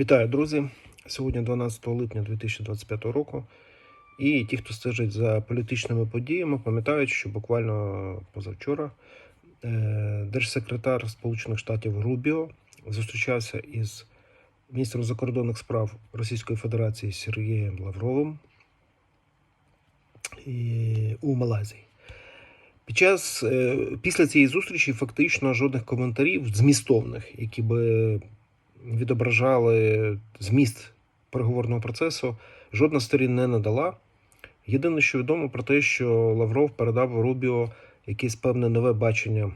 Вітаю, друзі! Сьогодні 12 липня 2025 року. І ті, хто стежить за політичними подіями, пам'ятають, що буквально позавчора е, держсекретар Сполучених Штатів Рубіо зустрічався із міністром закордонних справ Російської Федерації Сергієм Лавровим у Малайзії. Під час е, після цієї зустрічі фактично жодних коментарів змістовних, які би відображали зміст переговорного процесу, жодна з сторін не надала. Єдине, що відомо про те, що Лавров передав Рубіо якесь певне нове бачення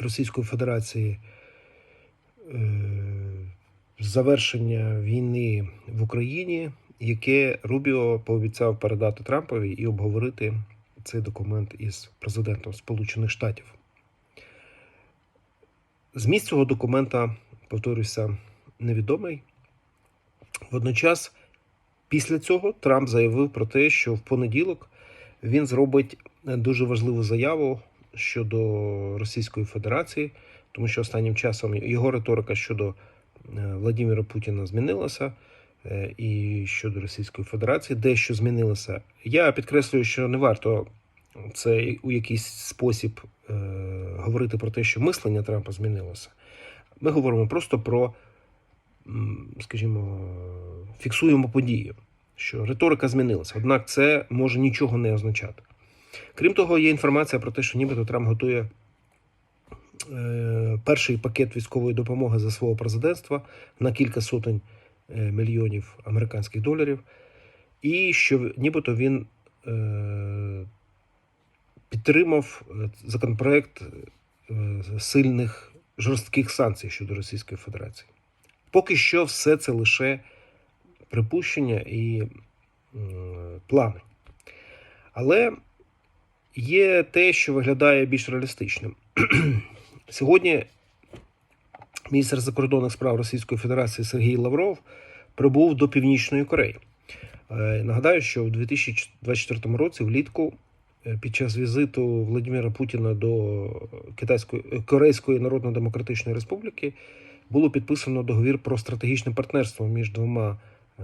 Російської Федерації е, завершення війни в Україні, яке Рубіо пообіцяв передати Трампові і обговорити цей документ із президентом Сполучених Штатів. Зміст цього документа, повторюся, невідомий. Водночас, після цього Трамп заявив про те, що в понеділок він зробить дуже важливу заяву щодо Російської Федерації, тому що останнім часом його риторика щодо Владимира Путіна змінилася. е, І щодо Російської Федерації дещо змінилося. Я підкреслюю, що не варто це у якийсь спосіб е, говорити про те, що мислення Трампа змінилося. Ми говоримо просто про, скажімо, фіксуємо подію, що риторика змінилася. Однак це може нічого не означати. Крім того, є інформація про те, що нібито Трамп готує е, перший пакет військової допомоги за свого президентства на кілька сотень е, мільйонів американських доларів, і що нібито він е, підтримав законопроект сильних жорстких санкцій щодо Російської Федерації. Поки що все це лише припущення і плани. Але є те, що виглядає більш реалістичним. Сьогодні міністр закордонних справ Російської Федерації Сергій Лавров прибув до Північної Кореї. Е, Нагадаю, що в 2024 році влітку під час візиту Владимира Путіна до Китайської е, Корейської Народно-Демократичної Республіки було підписано договір про стратегічне партнерство між двома е,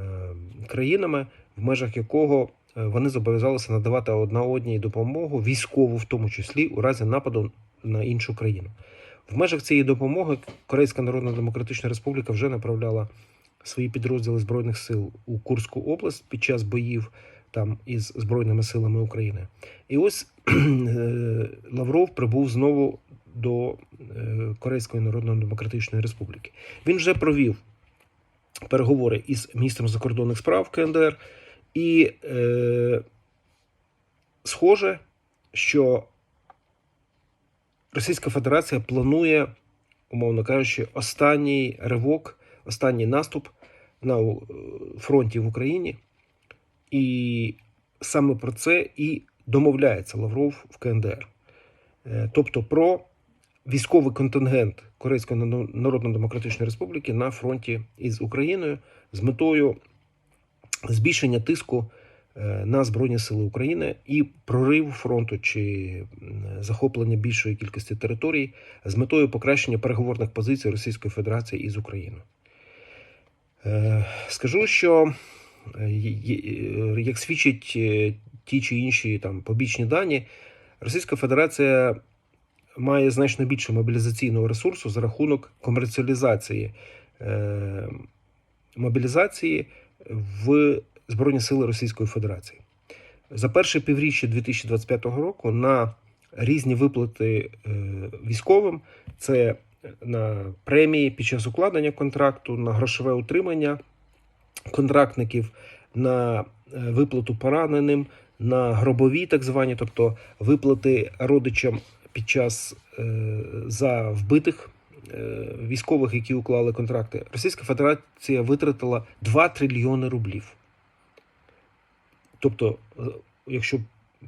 країнами, в межах якого е, вони зобов'язалися надавати одна одній допомогу військову, в тому числі у разі нападу на іншу країну. В межах цієї допомоги Корейська Народно-Демократична Республіка вже направляла свої підрозділи збройних сил у Курську область під час боїв там із збройними силами України. І ось е, Лавров прибув знову до е, Корейської Народно-Демократичної Республіки. Він вже провів переговори із міністром закордонних справ КНДР, і е, схоже, що Російська Федерація планує, умовно кажучи, останній ривок, останній наступ на е, фронті в Україні. І саме про це і домовляється Лавров в КНДР. Е, Тобто про військовий контингент Корейської Народно-Демократичної Республіки на фронті із Україною з метою збільшення тиску е, на Збройні Сили України і прорив фронту чи захоплення більшої кількості територій з метою покращення переговорних позицій Російської Федерації із Україною. Е, Скажу, що як свідчать е, ті чи інші там побічні дані, Російська Федерація має значно більше мобілізаційного ресурсу за рахунок комерціалізації е, мобілізації в Збройні Сили Російської Федерації. За перше півріччя 2025 року на різні виплати е, військовим це на премії під час укладення контракту, на грошове утримання контрактників, на е, виплату пораненим, на гробові, так звані, тобто виплати родичам під час е, за вбитих е, військових, які уклали контракти. Російська Федерація витратила 2 трильйони рублів. Тобто, якщо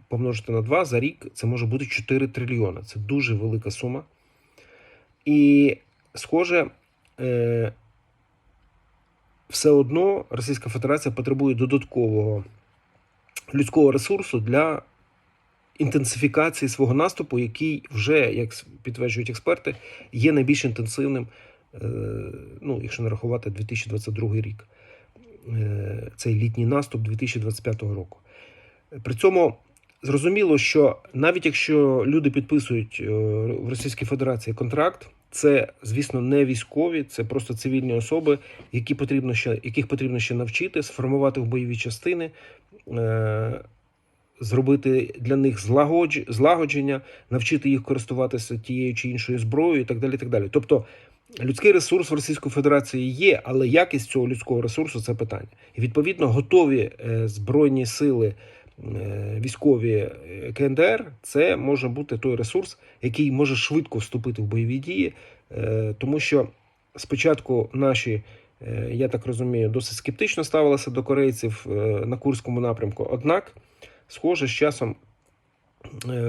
помножити на 2 за рік, це може бути 4 трильйони. Це дуже велика сума. І, схоже, все одно Російська Федерація потребує додаткового людського ресурсу для інтенсифікації свого наступу, який вже, як підтверджують експерти, є найбільш інтенсивним е, ну, якщо не рахувати 2022 рік, е, цей літній наступ 2025 року. При цьому зрозуміло, що навіть якщо люди підписують е, в Російській Федерації контракт, це, звісно, не військові, це просто цивільні особи, які потрібно ще, яких потрібно ще навчити, сформувати в бойові частини, е, зробити для них злагодж, злагодження, навчити їх користуватися тією чи іншою зброєю і так далі. Так далі. Тобто людський ресурс в Російської Федерації є, але якість цього людського ресурсу це питання. І відповідно готові е, збройні сили. Е, Військові е, КНДР це може бути той ресурс, який може швидко вступити в бойові дії, е, тому що спочатку наші, я так розумію, досить скептично ставилися до корейців на Курському напрямку. Однак, схоже, з часом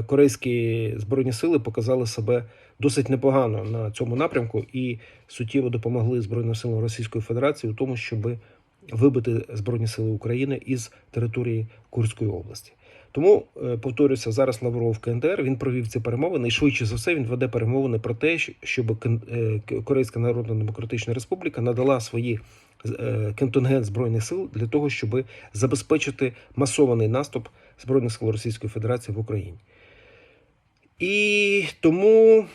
корейські збройні сили показали себе досить непогано на цьому напрямку і суттєво допомогли Збройним силам Російської Федерації у тому, щоб вибити Збройні сили України із території Курської області. Тому е, повторюся, зараз Лавров КНДР він провів ці перемовини, і швидше за все він веде перемовини про те, щоб е, Корейська Народна Демократична Республіка надала свої е, контингент збройних сил для того, щоб забезпечити масований наступ збройних сил Російської Федерації в Україні. І тому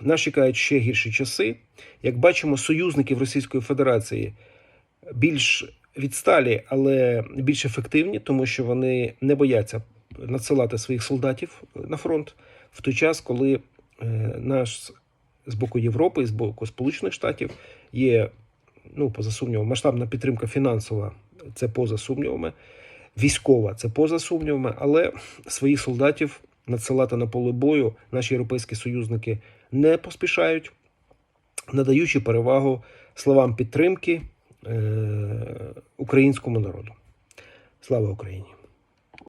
нас чекають ще гірші часи. Як бачимо, союзники в Російської Федерації більш відсталі, але більш ефективні, тому що вони не бояться надсилати своїх солдатів на фронт в той час, коли е, наш з боку Європи з боку Сполучених Штатів є, ну, поза сумнівом, масштабна підтримка фінансова, це поза сумнівами, військова це поза сумнівами, але своїх солдатів надсилати на поле бою наші європейські союзники не поспішають, надаючи перевагу словам підтримки е, українському народу. Слава Україні!